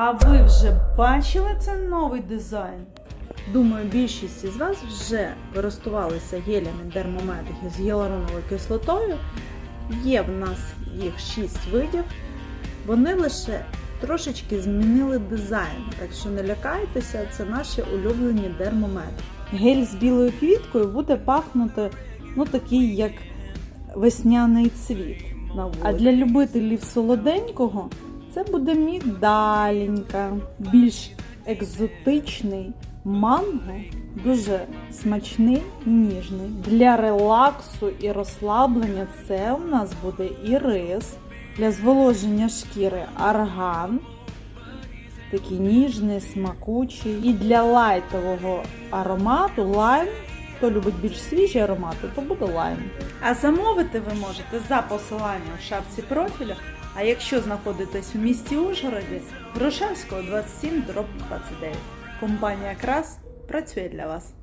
А ви вже бачили цей новий дизайн? Думаю, більшість із вас вже користувалися гелями дермомедики з гіалуроновою кислотою. Є в нас їх 6 видів. Вони лише трошечки змінили дизайн, так що не лякайтеся, це наші улюблені дермомеди. Гель з білою квіткою буде пахнути ну такий, як весняний цвіт. На вулиці. а для любителів солоденького це буде мігдалінька, більш екзотичний манго, дуже смачний і ніжний. Для релаксу і розслаблення це у нас буде і рис. Для зволоження шкіри арган, такий ніжний, смакучий. І для лайтового аромату лайм. Хто любить більш свіжі аромати, то буде лайм. А замовити ви можете за посиланням в шапці профілю. А якщо знаходитесь у місті Ужгороді, Грушевського 27 дроб 29. Компанія Крас працює для вас.